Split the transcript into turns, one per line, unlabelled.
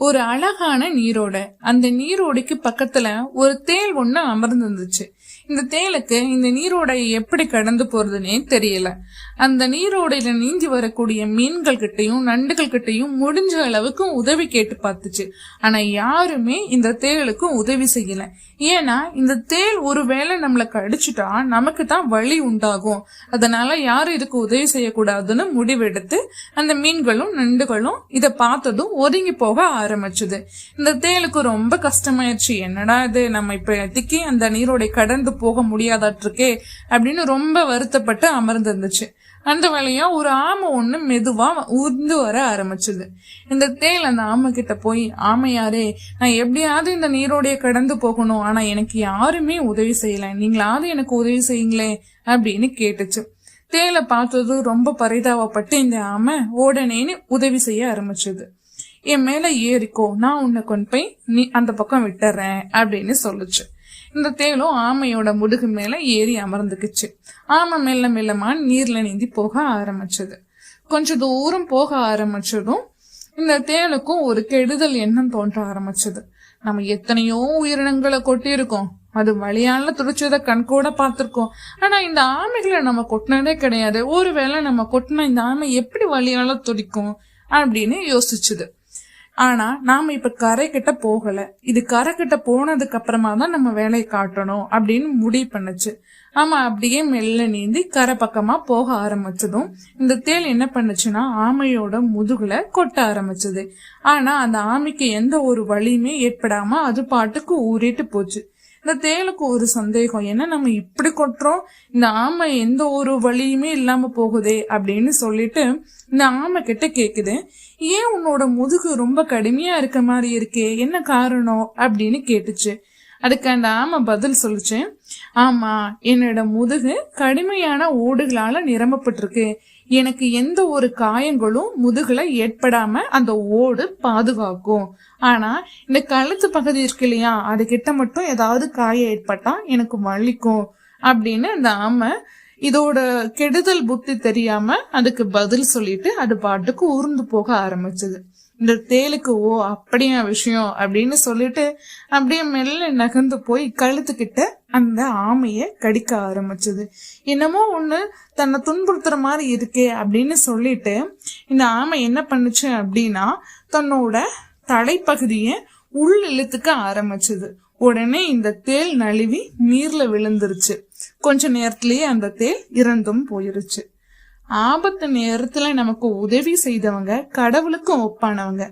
ஒரு அழகான நீரோடை. அந்த நீரோடைக்கு பக்கத்துல ஒரு தேல் ஒண்ணு அமர்ந்திருந்துச்சு. இந்த தேளுக்கு இந்த நீரோடையை எப்படி கடந்து போறதுன்னே தெரியல. அந்த நீரோடையில நீந்தி வரக்கூடிய மீன்கள் கிட்டையும் நண்டுகள் கிட்டையும் முடிஞ்ச அளவுக்கு உதவி கேட்டு பார்த்துச்சு. ஆனா யாருமே இந்த தேலுக்கும் உதவி செய்யல. ஏன்னா இந்த தேள் ஒருவேளை நம்மள கடிச்சிட்டா நமக்கு தான் வழி உண்டாகும். அதனால யாரும் இதுக்கு உதவி செய்யக்கூடாதுன்னு முடிவெடுத்து அந்த மீன்களும் நண்டுகளும் இதை பார்த்ததும் ஒதுங்கி போக ஆரம்பிச்சுது. இந்த தேளுக்கு ரொம்ப கஷ்டமாயிருச்சு. என்னடா இது? நம்ம இப்ப எதுக்கே அந்த நீரோடை கடந்து போக முடியாதாட்டிருக்கே அப்படின்னு ரொம்ப வருத்தப்பட்டு அமர்ந்திருந்துச்சு. அந்த வழியா ஒரு ஆமை ஒண்ணு மெதுவா ஊர்ந்து வர ஆரம்பிச்சது. இந்த தேல் அந்த ஆமை கிட்ட போய் ஆமையாரே நான் எப்படியாவது இந்த நீரோடைய கடந்து போகணும். ஆனா எனக்கு யாருமே உதவி செய்யல. நீங்களாவது எனக்கு உதவி செய்யுங்களே அப்படின்னு கேட்டுச்சு. தேலை பார்த்தது ரொம்ப பரிதாபப்பட்டு இந்த ஆமை உடனேன்னு உதவி செய்ய ஆரம்பிச்சது. என் மேல ஏறிக்கோ நான் உன்னை கொண்டு போய் நீ அந்த பக்கம் விட்டுறேன் அப்படின்னு சொல்லுச்சு. இந்த தேளும் ஆமையோட முதுகு மேல ஏறி அமர்ந்துக்குச்சு. ஆமை மெல்ல மெல்லமா நீர்ல நீந்தி போக ஆரம்பிச்சது. கொஞ்ச தூரம் போக ஆரம்பிச்சதும் இந்த தேளுக்கும் ஒரு கெடுதல் எண்ணம் தோன்ற ஆரம்பிச்சது. நம்ம எத்தனையோ உயிரினங்களை கொட்டியிருக்கோம். அது வழியால துடிச்சதை கண் கூட பார்த்திருக்கோம். ஆனா இந்த ஆமைகளை நம்ம கொட்டினதே கிடையாது. ஒருவேளை நம்ம கொட்டின இந்த ஆமை எப்படி வழியால துடிக்கும் அப்படின்னு யோசிச்சுது. ஆனா நாம இப்ப கரை கிட்ட போகல. இது கரை கிட்ட போனதுக்கு அப்புறமா தான் நம்ம வேலையை காட்டணும் அப்படின்னு முடிவு பண்ணுச்சு. ஆமா அப்படியே மெல்ல நீந்தி கரை பக்கமா போக ஆரம்பிச்சதும் இந்த தேள் என்ன பண்ணுச்சுன்னா ஆமையோட முதுகுல கொட்ட ஆரம்பிச்சது. ஆனா அந்த ஆமைக்கு எந்த ஒரு வலியுமே ஏற்படாம அது பாட்டுக்கு ஊறிட்டு போச்சு. இந்த தேலுக்கு ஒரு சந்தேகம். ஏன்னா நம்ம இப்படி கொட்டுறோம்? இந்த ஆமை எந்த ஒரு வழியுமே இல்லாம போகுதே அப்படின்னு சொல்லிட்டு இந்த ஆமை கிட்ட கேக்குது. ஏன் உன்னோட முதுகு ரொம்ப கடுமையா இருக்க மாதிரி இருக்கே? என்ன காரணம்? அப்படின்னு கேட்டுச்சு. அதுக்கு அந்த ஆமை பதில் சொல்லுச்சு. ஆமா என்னோட முதுகு கடுமையான ஓடுகளால நிரம்பப்பட்டிருக்கு. எனக்கு எந்த ஒரு காயங்களும் முதுகுல ஏற்படாம அந்த ஓடு பாதுகாக்கும். ஆனா இந்த கழுத்து பகுதி இருக்கு இல்லையா அது கிட்ட மட்டும் ஏதாவது காயம் ஏற்பட்டா எனக்கு வலிக்கும் அப்படின்னு அந்த ஆமை இதோட கெடுதல் புத்தி தெரியாம அதுக்கு பதில் சொல்லிட்டு அது பாட்டுக்கு ஊர்ந்து போக ஆரம்பிச்சது. இந்த தேலுக்கு ஓ அப்படியா விஷயம் அப்படின்னு சொல்லிட்டு அப்படியே மெல்ல நகர்ந்து போய் கழுத்துக்கிட்ட அந்த ஆமைய கடிக்க ஆரம்பிச்சது. என்னமோ ஒண்ணு தன்னை துன்புறுத்துற மாதிரி இருக்கே அப்படின்னு சொல்லிட்டு இந்த ஆமை என்ன பண்ணுச்சு அப்படின்னா தன்னோட தலைப்பகுதிய உள் இழுத்துக்க ஆரம்பிச்சது. உடனே இந்த தேல் நழுவி நீர்ல விழுந்துருச்சு. கொஞ்ச நேரத்திலேயே அந்த தேல் இறந்தும் போயிருச்சு. ஆபத்து நேரத்துல நமக்கு உதவி செய்தவங்க கடவுளுக்கும் ஒப்பானவங்க.